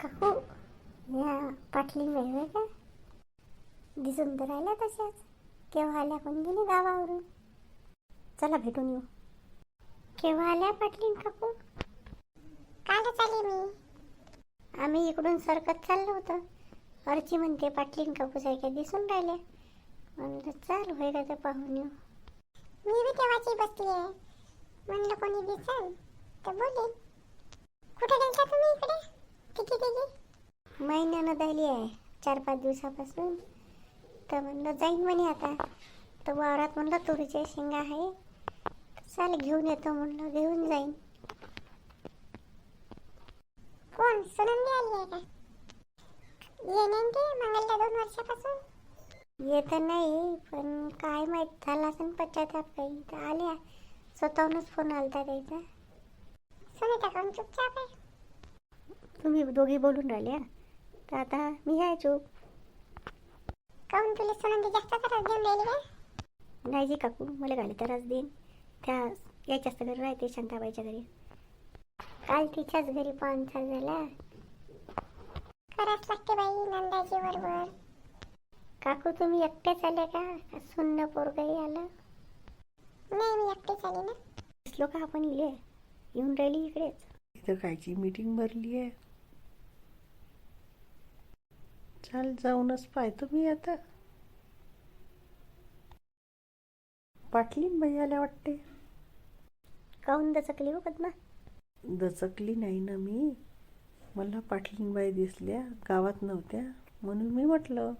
काकू या पाटली वेगळे का दिसून तर राहिल्या तशाच. केव्हा आल्या पण गेली गावावरून. चला भेटून येऊ. केव्हा आल्या पाटलीन काकू कालच आली मी. आम्ही इकडून सरकत चाललो होतो. अर्ची म्हणते पाटलीन काकू सारख्या दिसून राहिल्या. म्हणलं चाल होय का ते पाहून येऊ. मी बी तेव्हाची बसली आहे म्हणलं कोणी दिसल? तर बोलेल कुठे गेलता तुम्ही इकडे? तिकी महिन्यानं झाली आहे. चार पाच दिवसापासून. तर म्हणलं जाईन म्हणे आता. तर वावरात म्हणलं तुरीच्या शेंगा आहे. चाल घेऊन येतो म्हणलं घेऊन जाईन. कोण? सुनंदी आली आहे का? येणे मंगलला दोन वर्षापासून. येत नाही पण काय माहीत झाला असेल पश्चाताप काही. तर आल्या. स्वतःहूनच फोन आलता त्याचा. सुनीता कोण चुपचाप आहे तुम्ही दोघी बोलून राहिल्या तर आता मी आहे चूप काऊन तुला सुनंदी जास्त त्रास देऊन राहिली का? नाही जी काकू मला घाले त्रास देईन. त्या याच्याच घरी राहते शांताबाईच्या घरी. काल तिच्याच घरी पाहुणचार झाला. कराच लागते बाई नंदाची बरोबर. काकू तुम्ही एकटेच आले का? सुन्न पोरगही आलं. नाही मी एकटेच आले ना. दिसलो का आपण इले? येऊन राहिली इकडेच. इथं कायची मीटिंग भरली आहे चाल जाऊनच पाहतो मी आता. पाटलीन बाई आल्या वाटते. काहून दचकली हो पद्मा? दचकली नाही ना मी. मला पाटलीन बाई दिसल्या गावात नव्हत्या. म्हणून मी म्हटलं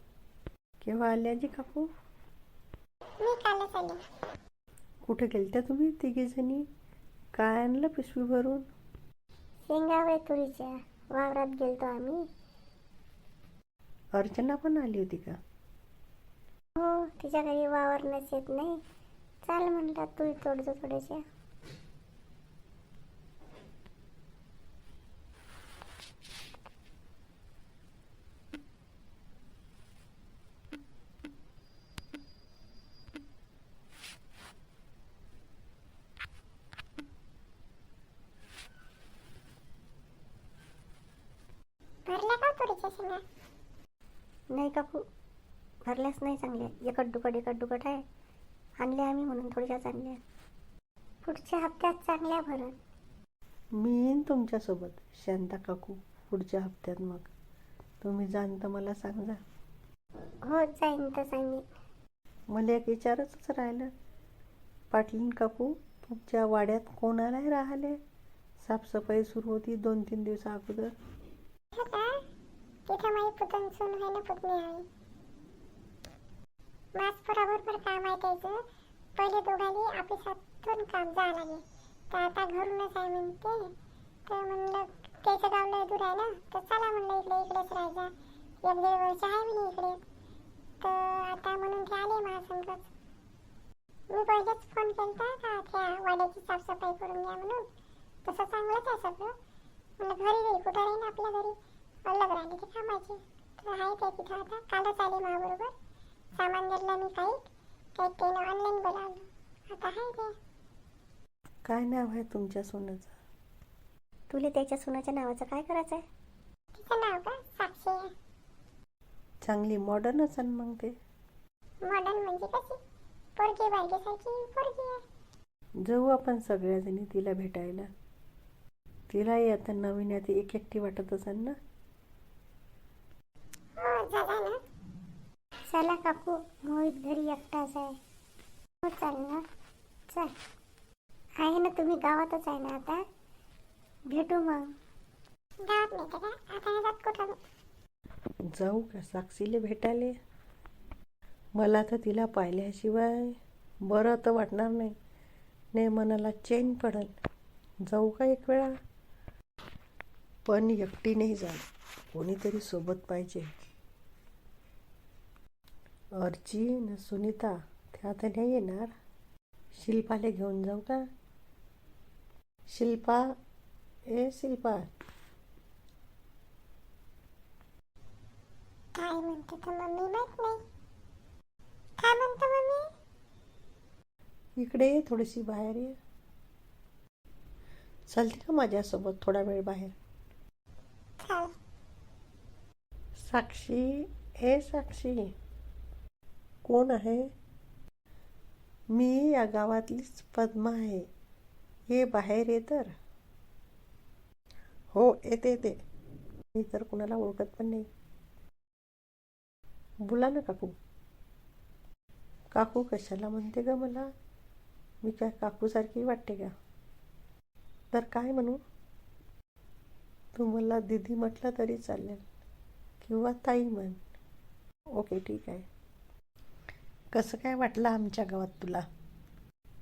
केव्हा आल्या जी काकू? मी कालच आले. कुठे गेलत्या तुम्ही तिघी जणी? काय आणलं पिशवी भरून? शेंगावे तुरीच्या वावरात गेलतो आम्ही. अर्चना पण आली होती का? हो तिच्या घरी वावरण्यास येत नाही. चाल म्हणला तू तोडतो थोड्याशा भरल्या का हो तुरीच्या शेंगा? नाही काकू भरल्याच नाही चांगल्या एकट दुकट एकट दुकट आहे. आणल्या आम्ही म्हणून थोड्याशाच आणल्या पुढच्या हप्त्यात चांगल्या भरत मी येईन तुमच्यासोबत शांता काकू पुढच्या हप्त्यात मग. तुम्ही जाण तर मला सांगा. हो जाईन तर सांगेन मला एक विचारच राहिलं. पाटलीन काकू तुमच्या वाड्यात कोणाला राहिले? साफसफाई सुरू होती दोन तीन दिवसा अगोदर. तिथं माझी पुतन सून आहे ना पुतणी आहे. मास बरोबर काम आहे त्याचं. पहिले दोघांनी ऑफिसातून काम जावं लागेल. तर आता घरूनच आहे म्हणते. तर म्हणलं त्याचं गाव लय दूर आहे ना. तर चला म्हणलं इकडे इकडेच राहायचा एक दीड वर्ष आहे मी इकडे. तर आता म्हणून ते आले महासंघच. मी पहिलेच फोन केलता का त्या वाड्याची साफसफाई करून घ्या म्हणून. तसं चांगलंच आहे सगळं. म्हणलं घरी घरी कुठं राहीन आपल्या घरी? अलग राहिली ते कामाची तर आहे ते तिथं आता कालच आली माझ्याबरोबर सामान घेतलं मी काही. काही त्यानं ऑनलाईन बोलावलं. आता आहे ते. काय नाव आहे तुमच्या सोन्याचं? तुला त्याच्या सुनाच्या नावाचं काय करायचं आहे? तिचं नाव का? साक्षी आहे. चांगली मॉडर्नच आहे मग ते. मॉडर्न म्हणजे कशी? पोरगी बायकेसारखी पोरगी आहे. जाऊ आपण सगळ्याजणी तिला भेटायला. तिलाही आता नवीन आता एक एकटी वाटत असेल ना हो झाला ना चला काकू मोहित घरी एकटाच आहे. हो चाल ना. चल. आहे ना तुम्ही गावातच आहे ना आता? भेटू मग. गावात नाही का आता नाही जात कुठं जाऊ का? साक्षीला भेटायला. मला तर तिला पाहिल्याशिवाय बरं तर वाटणार नाही. नाही मनाला चैन पडल. जाऊ का एक वेळा? पण एकटी नाही जा कोणीतरी सोबत पाहिजे. अर्ची न सुनीता त्या तर नाही येणार. शिल्पाला घेऊन जाऊ का? शिल्पा ए शिल्पा. काय म्हणते तर मम्मी माहीत नाही. काय म्हणतो मम्मी? इकडे ये थोडीशी बाहेर ये. चालते का माझ्यासोबत थोडा वेळ बाहेर? साक्षी ए साक्षी. कोण आहे? मी या गावातलीच पद्मा आहे. ये बाहेर ये तर. हो येते येते. मी तर कुणाला ओळखत पण नाही. बोला ना काकू. काकू कशाला म्हणते ग मला? मी काय काकूसारखी वाटते का? तर काय म्हणू? तू मला दीदी म्हटलं तरी चालेल. किंवा ताई म्हण. ओके ठीक आहे. कसं काय वाटलं आमच्या गावात तुला?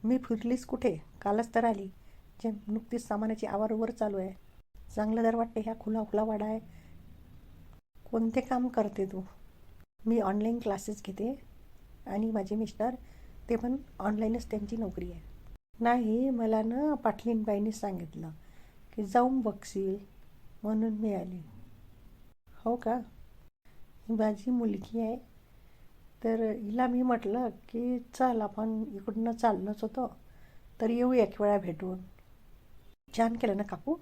मी फिरलीस कुठे? कालच तर आली. जे नुकतीच सामानाची आवारवर चालू आहे. चांगलं दर वाटते ह्या खुला खुला वाडा आहे. कोणते काम करते तू? मी ऑनलाईन क्लासेस घेते. आणि माझे मिस्टर ते पण ऑनलाईनच त्यांची नोकरी आहे. नाही मला ना पाटलीनबाईंनी सांगितलं की जाऊन बघशील म्हणून मी आली. हो का? ही माझी मुलगी आहे. तर हिला मी म्हटलं की चल आपण इकडनं चाललोच होतो. तर येऊ एक वेळा भेटून. छान केलं ना काकू?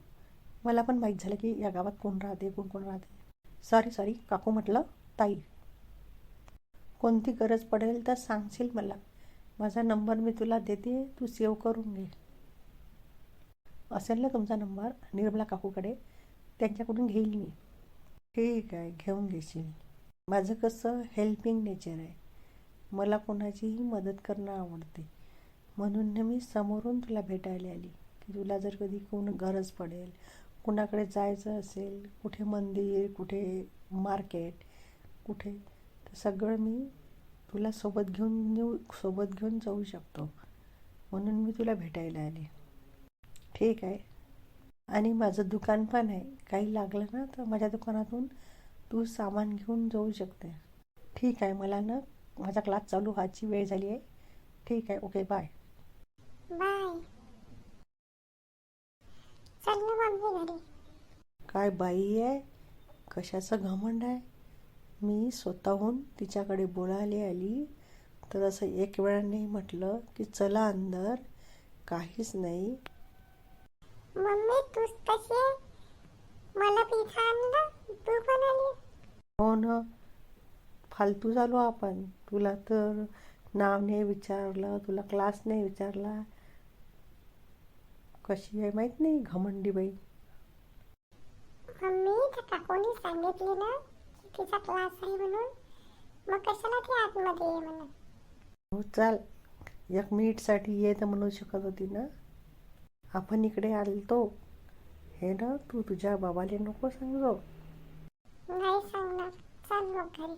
मला पण माहीत झालं की या गावात कोण राहते कोण कोण राहते. सॉरी सॉरी काकू म्हटलं ताई. कोणती गरज पडेल तर सांगशील मला. माझा नंबर मी तुला देते तू सेव्ह करून घे. असेल ना तुमचा नंबर निर्मला काकूकडे त्यांच्याकडून घेईल मी. ठीक आहे घेऊन घेशील. माझं कसं हेल्पिंग नेचर आहे. मला कोणाचीही मदत करणं आवडते. म्हणून ना मी समोरून तुला भेटायला आली. की तुला जर कधी कोण गरज पडेल कुणाकडे जायचं असेल कुठे मंदिर कुठे मार्केट कुठे तर सगळं मी तुला सोबत घेऊन नेऊ सोबत घेऊन जाऊ शकतो. म्हणून मी तुला भेटायला आले. ठीक आहे. आणि माझं दुकान पण आहे. काही लागलं ना तर माझ्या दुकानातून तू सामान घेऊन जाऊ शकते. ठीक आहे मला ना माझा क्लास चालू व्हायची वेळ झाली आहे. ठीक आहे ओके बाय बाय चल ना मम्मी घरी. काय बाई आहे? कशाचं घमंड आहे? मी स्वतःहून तिच्याकडे बोलायला आली. तर असं एक वेळा नाही म्हटलं की चला अंदर काहीच नाही. मम्मी तूच कशी मला पिझ्झा आणला तू पण आली हो ना. फालतू झालो आपण. तुला तर नाव नाही विचारलं तुला क्लास नाही विचारला. कशी आहे माहीत नाही घमंडी बाई. मम्मी त्या काकूने सांगितले ना की तिचा क्लास आहे म्हणून? मग कशाला ती आतमध्ये ये म्हणून? हो चाल. एक मिनिटसाठी ये तर म्हणू शकत होती ना. आपण इकडे आलतो. हे ना तू तुझ्या बाबाला नको सांगतो नाही सांगणार. चल मग घरी.